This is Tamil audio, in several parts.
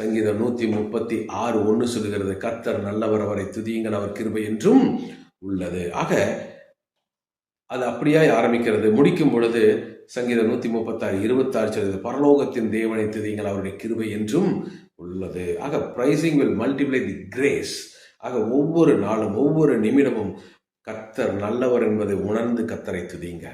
சங்கீதம் நூற்றி முப்பத்தி ஆறு ஒன்று சொல்லுகிறது கர்த்தர் நல்லவர் அவரை துதியுங்கள் அவர் கிருபை என்றும் உள்ளது. ஆக அது அப்படியாய் ஆரம்பிக்கிறது. முடிக்கும் பொழுது சங்கீதம் நூற்றி முப்பத்தாறு இருபத்தாறு சொல்கிறது பரலோகத்தின் தேவனை துதியுங்கள் அவருடைய கிருபை என்றும் உள்ளது. ஆக praising will multiply the grace ஆக ஒவ்வொரு நாளும் ஒவ்வொரு நிமிடமும் கத்தர் நல்லவர் என்பதை உணர்ந்து கத்தரை துதிங்க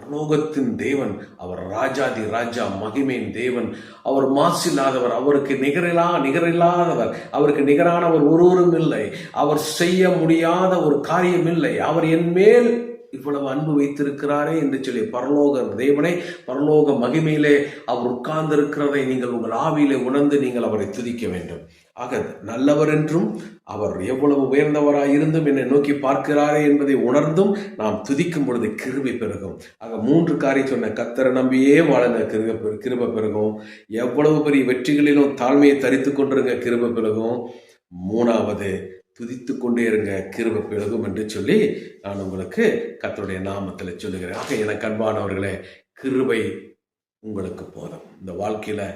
பரலோகத்தின் தேவன் அவர் ராஜாதி ராஜா மகிமையின் தேவன். அவர் மாசில்லாதவர் அவருக்கு நிகரில்லா நிகரில்லாதவர் அவருக்கு நிகரானவர் ஒருவரும் இல்லை. அவர் செய்ய முடியாத ஒரு காரியம் இல்லை அவர் என் மேல் இவ்வளவு அன்பு வைத்திருக்கிறாரே என்று சொல்லி பரலோக தேவனை பரலோக மகிமையிலே அவர் உட்கார்ந்திருக்கிறதை நீங்கள் உங்கள் ஆவியிலே உணர்ந்து நீங்கள் அவரை துதிக்க வேண்டும். ஆக நல்லவர் என்றும் அவர் எவ்வளவு உயர்ந்தவராய் இருந்தும் என்னை நோக்கி பார்க்கிறாரே என்பதை உணர்ந்தும் நாம் துதிக்கும் பொழுது கிருபை பெருகும். ஆக மூன்று காரியம் சொன்ன கத்தரை நம்பியே வாழுங்க கிருப பெரு- கிருபை பெருகும். எவ்வளவு பெரிய வெற்றிகளிலும் தாழ்மையை தரித்து கொண்டிருங்க கிருபை பெருகும். மூணாவது துதித்து கொண்டே இருங்க. கிருபை பெருகும் என்று சொல்லி நான் உங்களுக்கு கத்தருடைய நாமத்தில் சொல்லுகிறேன். ஆக எனக்கு அன்பானவர்களே கிருபை உங்களுக்கு போதும். இந்த வாழ்க்கையில்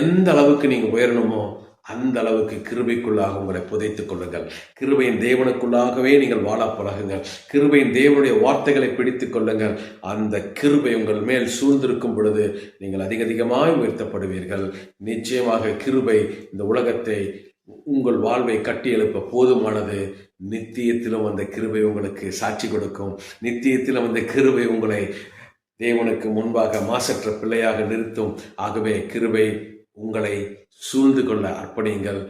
எந்த அளவுக்கு நீங்கள் உயரணுமோ அந்த அளவுக்கு கிருபைக்குள்ளாக உங்களை புதைத்துக் கொள்ளுங்கள். கிருபையின் தேவனுக்குள்ளாகவே நீங்கள் வாழ பழகுங்கள். கிருபையின் தேவனுடைய வார்த்தைகளை பிடித்துக் கொள்ளுங்கள். அந்த கிருபை உங்கள் மேல் சூழ்ந்திருக்கும் பொழுது நீங்கள் அதிக அதிகமாக உயர்த்தப்படுவீர்கள். நிச்சயமாக கிருபை இந்த உலகத்தை உங்கள் வாழ்வை கட்டி எழுப்ப போதுமானது. நித்தியத்திலும் அந்த கிருபை உங்களுக்கு சாட்சி கொடுக்கும். நித்தியத்திலும் அந்த கிருபை உங்களை தேவனுக்கு முன்பாக மாசற்ற பிள்ளையாக நிறுத்தும். ஆகவே கிருபை உங்களை சூழ்ந்து கொள்ள அர்ப்பணியுங்கள்.